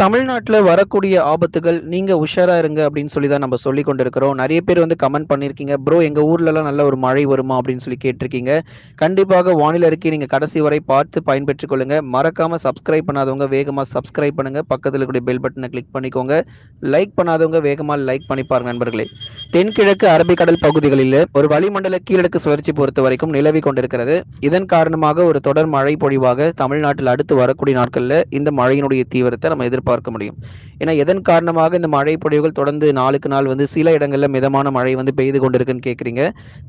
தமிழ்நாட்டில் வரக்கூடிய ஆபத்துகள், நீங்க உஷாரா இருங்க அப்படின்னு சொல்லி தான் நம்ம சொல்லி கொண்டிருக்கிறோம். நிறைய பேர் வந்து கமெண்ட் பண்ணியிருக்கீங்க. ப்ரோ எங்க ஊர்லலாம் நல்ல ஒரு மழை வருமா? அப்படின்னு சொல்லி கேட்டிருக்கீங்க. கண்டிப்பாக வானிலை இருக்கி நீங்க கடைசி வரை பார்த்து பயன்பெற்றுக் கொள்ளுங்க. மறக்காம சப்ஸ்கிரைப் பண்ணாதவங்க வேகமா சப்ஸ்கிரைப் பண்ணுங்க. பக்கத்தில் இருக்கக்கூடிய பெல் பட்டனை கிளிக் பண்ணிக்கோங்க. லைக் பண்ணாதவங்க வேகமா லைக் பண்ணி பாருங்க நண்பர்களே. தென்கிழக்கு அரபிக்கடல் பகுதிகளில் ஒரு வளிமண்டல கீழடுக்கு சுழற்சி பொறுத்த வரைக்கும் நிலவிக் கொண்டிருக்கிறது. இதன் காரணமாக ஒரு தொடர் மழை பொழிவாக தமிழ்நாட்டில் அடுத்து வரக்கூடிய நாட்களில் இந்த மழையினுடைய தீவிரத்தை நம்ம எதிர்பார்க்க முடியும். ஏன்னா எதன் காரணமாக இந்த மழை பொழிவுகள் தொடர்ந்து நாளுக்கு நாள் வந்து சில இடங்களில் மிதமான மழை வந்து பெய்து கொண்டிருக்குன்னு கேட்குறீங்க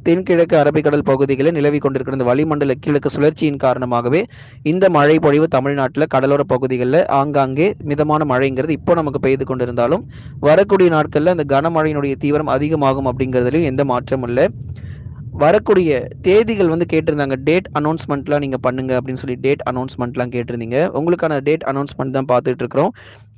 தென்கிழக்கு அரபிக்கடல் பகுதிகளில் நிலவி கொண்டிருக்கிற இந்த வளிமண்டல கீழடுக்கு சுழற்சியின் காரணமாகவே இந்த மழை பொழிவு தமிழ்நாட்டில் கடலோர பகுதிகளில் ஆங்காங்கே மிதமான மழைங்கிறது இப்போ நமக்கு பெய்து கொண்டிருந்தாலும், வரக்கூடிய நாட்களில் அந்த கனமழையினுடைய தீவிரம் அதிகமாகும் அப்படிங்கிறதுலயும் எந்த மாற்றமும் இல்ல. வரக்கூடிய தேதிகள் வந்து கேட்டிருந்தாங்க. டேட் அனௌன்ஸ்மெண்ட்லாம் நீங்க பண்ணுங்க அப்படின்னு சொல்லி டேட் அனௌன்ஸ்மெண்ட்லாம் கேட்டிருந்தீங்க. உங்களுக்கான டேட் அனௌன்ஸ்மெண்ட் தான் பார்த்துட்டு இருக்கிறோம்.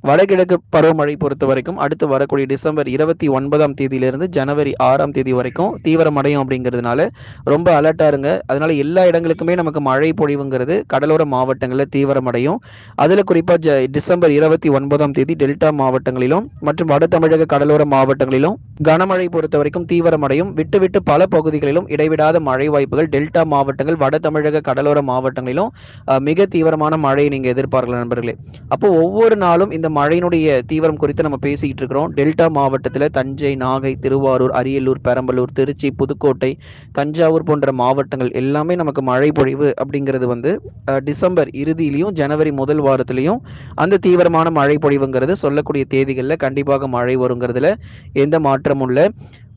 வடகிழக்கு பருவமழை பொறுத்த வரைக்கும் அடுத்து வரக்கூடிய டிசம்பர் 29ஆம் தேதியிலிருந்து ஜனவரி ஆறாம் தேதி வரைக்கும் தீவிரமடையும் அப்படிங்கிறதுனால ரொம்ப அலர்ட்டா இருங்க. அதனால எல்லா இடங்களுக்குமே நமக்கு மழை பொழிவுங்கிறது கடலோர மாவட்டங்களில் தீவிரமடையும். அதில் குறிப்பா ஜ டிசம்பர் 29ஆம் தேதி டெல்டா மாவட்டங்களிலும் மற்றும் வட தமிழக கடலோர மாவட்டங்களிலும் கனமழை பொறுத்த வரைக்கும் தீவிரமடையும். விட்டு விட்டு பல பகுதிகளிலும் இடைவிடாத மழை வாய்ப்புகள் டெல்டா மாவட்டங்கள், வட தமிழக கடலோர மாவட்டங்களிலும் மிக தீவிரமான மழையை நீங்க எதிர்பார்க்கலாம் நண்பர்களே. அப்போ ஒவ்வொரு நாளும் இந்த மழையினுடைய தீவிரம் குறித்து நம்ம பேசிக்கிட்டு இருக்கிறோம். டெல்டா மாவட்டத்தில் தஞ்சை, நாகை, திருவாரூர், அரியலூர், பெரம்பலூர், திருச்சி, புதுக்கோட்டை, தஞ்சாவூர் போன்ற மாவட்டங்கள் எல்லாமே நமக்கு மழை பொழிவு அப்படிங்கிறது வந்து டிசம்பர் இறுதியிலையும் ஜனவரி முதல் வாரத்திலையும் அந்த தீவிரமான மழை பொழிவுங்கிறது சொல்லக்கூடிய தேதிகளில் கண்டிப்பாக மழை வருங்கிறதுல எந்த மாற்றமும் இல்லை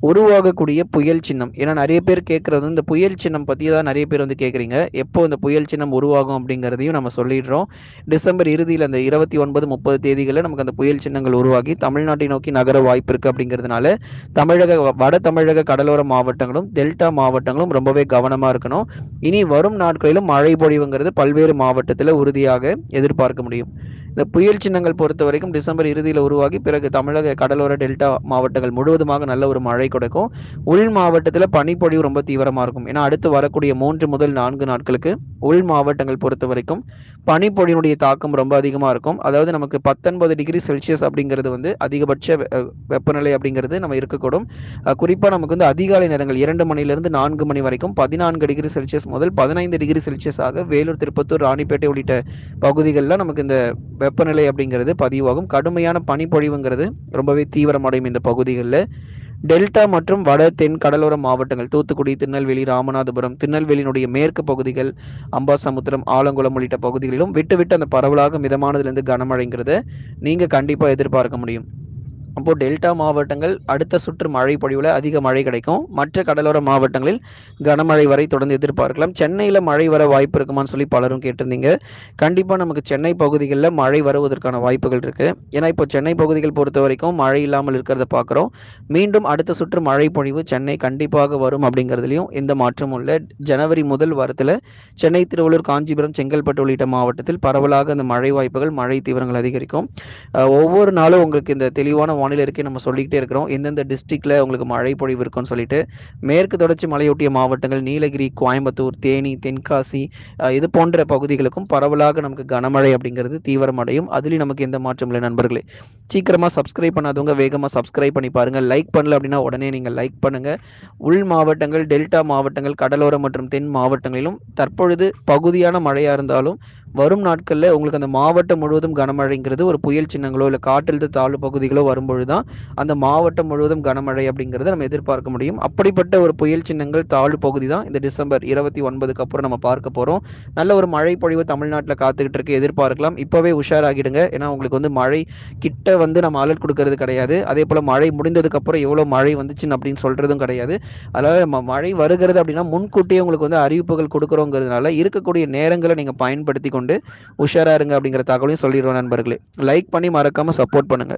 உருவாகக்கூடிய புயல் சின்னம். ஏன்னா நிறைய பேர் கேட்கறது வந்து இந்த புயல் சின்னம் பத்தி தான் நிறைய பேர் வந்து கேட்குறீங்க எப்போ இந்த புயல் சின்னம் உருவாகும் அப்படிங்கிறதையும் நம்ம சொல்லிடுறோம். டிசம்பர் இறுதியில் அந்த இருபத்தி ஒன்பது முப்பது தேதிகளில் நமக்கு அந்த புயல் சின்னங்கள் உருவாகி தமிழ்நாட்டை நோக்கி நகர வாய்ப்பு இருக்கு அப்படிங்கிறதுனால, தமிழக வட தமிழக கடலோர மாவட்டங்களும், டெல்டா மாவட்டங்களும் ரொம்பவே கவனமாக இருக்கணும். இனி வரும் நாட்களிலும் மழை பொழிவுங்கிறது பல்வேறு மாவட்டத்தில் உறுதியாக எதிர்பார்க்க முடியும். இந்த புயல் சின்னங்கள் பொறுத்த வரைக்கும் டிசம்பர் இறுதியில் உருவாகி பிறகு தமிழக கடலோர டெல்டா மாவட்டங்கள் முழுவதுமாக நல்ல ஒரு மழை கொடுக்கும். உள் மாவட்டத்தில் பனிப்பொழிவு ரொம்ப தீவிரமாக இருக்கும். ஏன்னா அடுத்து வரக்கூடிய மூன்று முதல் நான்கு நாட்களுக்கு உள் மாவட்டங்கள் பொறுத்த வரைக்கும் பனிப்பொழியினுடைய தாக்கம் ரொம்ப அதிகமாக இருக்கும். அதாவது நமக்கு 19 டிகிரி செல்சியஸ் அப்படிங்கிறது வந்து அதிகபட்ச வெ வெப்பநிலை அப்படிங்கிறது நம்ம இருக்கக்கூடும். குறிப்பாக நமக்கு வந்து அதிகாலை நேரங்கள் இரண்டு மணிலிருந்து நான்கு மணி வரைக்கும் 14 டிகிரி செல்சியஸ் முதல் 15 டிகிரி செல்சியஸ் ஆக வேலூர், திருப்பத்தூர், ராணிப்பேட்டை உள்ளிட்ட பகுதிகளில் நமக்கு இந்த வெப்பநிலை அப்படிங்கிறது பதிவாகும். கடுமையான பனிப்பொழிவுங்கிறது ரொம்பவே தீவிரமடையும் இந்த பகுதிகளில் டெல்டா மற்றும் வட தென் கடலோர மாவட்டங்கள் தூத்துக்குடி, திருநெல்வேலி, ராமநாதபுரம், திருநெல்வேலியினுடைய மேற்கு பகுதிகள், அம்பாசமுத்திரம், ஆலங்குளம் உள்ளிட்ட பகுதிகளிலும் விட்டு விட்டு அந்த பரவலாக மிதமானதுலேருந்து கனமழைங்கிறத நீங்கள் கண்டிப்பாக எதிர்பார்க்க முடியும். அப்போது டெல்டா மாவட்டங்கள் அடுத்த சுற்று மழை பொழிவில் அதிக மழை கிடைக்கும். மற்ற கடலோர மாவட்டங்களில் கனமழை வரை தொடர்ந்து எதிர்பார்க்கலாம். சென்னையில் மழை வர வாய்ப்பு இருக்குமான்னு சொல்லி பலரும் கேட்டிருந்தீங்க. கண்டிப்பாக நமக்கு சென்னை பகுதிகளில் மழை வருவதற்கான வாய்ப்புகள் இருக்குது ஏன்னா இப்போ சென்னை பகுதிகள் பொறுத்த வரைக்கும் மழை இல்லாமல் இருக்கிறத பார்க்குறோம் மீண்டும் அடுத்த சுற்று மழை பொழிவு சென்னை கண்டிப்பாக வரும் அப்படிங்கிறதுலையும் எந்த மாற்றமும் இல்லை ஜனவரி முதல் வாரத்தில் சென்னை, திருவள்ளூர், காஞ்சிபுரம், செங்கல்பட்டு உள்ளிட்ட மாவட்டத்தில் பரவலாக அந்த மழை வாய்ப்புகள், மழை தீவிரங்கள் அதிகரிக்கும். ஒவ்வொரு நாளும் உங்களுக்கு இந்த தெளிவான வானிலை நம்ம சொல்லிக்கிட்டே இருக்கிறோம். எந்தெந்த டிஸ்ட்ரிக்ட்ல உங்களுக்கு மழை பொழிவு இருக்கும்னு சொல்லிட்டு. மேற்கு தொடர்ச்சி மலையொட்டிய மாவட்டங்கள் நீலகிரி, கோயம்புத்தூர், தேனி, தென்காசி இது போன்ற பகுதிகளுக்கும் பரவலாக நமக்கு கனமழை அப்படிங்கிறது தீவிரமடையும். அதிலயும் நமக்கு எந்த மாற்றமும் இல்லை நண்பர்களே. சீக்கிரமா சப்ஸ்கிரைப் பண்ணாதவங்க வேகமா சப்ஸ்கிரைப் பண்ணி பாருங்க. லைக் பண்ணல அப்படின்னா உடனே நீங்க லைக் பண்ணுங்க. உள் மாவட்டங்கள், டெல்டா மாவட்டங்கள், கடலோரம் மற்றும் தென் மாவட்டங்களிலும் தற்பொழுது பகுதியான மழையா இருந்தாலும், வரும் நாட்களில் உங்களுக்கு அந்த மாவட்டம் முழுவதும் கனமழைங்கிறது ஒரு புயல் சின்னங்களோ, இல்லை காற்றழுத்த தாழ்வு பகுதிகளோ வரும்பொழுது தான் அந்த மாவட்டம் முழுவதும் கனமழை அப்படிங்கிறத நம்ம எதிர்பார்க்க முடியும். அப்படிப்பட்ட ஒரு புயல் சின்னங்கள், தாழ்வு பகுதி தான் இந்த டிசம்பர் 29க்கு அப்புறம் நம்ம பார்க்க போறோம். நல்ல ஒரு மழை பொழிவு தமிழ்நாட்டில் காத்துக்கிட்டு இருக்கு. எதிர்பார்க்கலாம். இப்பவே உஷாராகிடுங்க. ஏன்னா உங்களுக்கு வந்து மழை கிட்ட வந்து நம்ம அலர்ட் கொடுக்கறது கிடையாது. அதே போல மழை முடிந்ததுக்கு அப்புறம் எவ்வளோ மழை வந்துச்சுன்னு அப்படின்னு சொல்றதும் கிடையாது. அதனால நம்ம மழை வருகிறது அப்படின்னா முன்கூட்டியே உங்களுக்கு வந்து அறிவிப்புகள் கொடுக்குறோங்கிறதுனால இருக்கக்கூடிய நேரங்களை நீங்க பயன்படுத்தி கொண்டு உஷாரா இருங்க அப்படிங்கிற தகவலையும் சொல்லிடுறோம் நண்பர்களே. லைக் பண்ணி மறக்காம சப்போர்ட் பண்ணுங்க.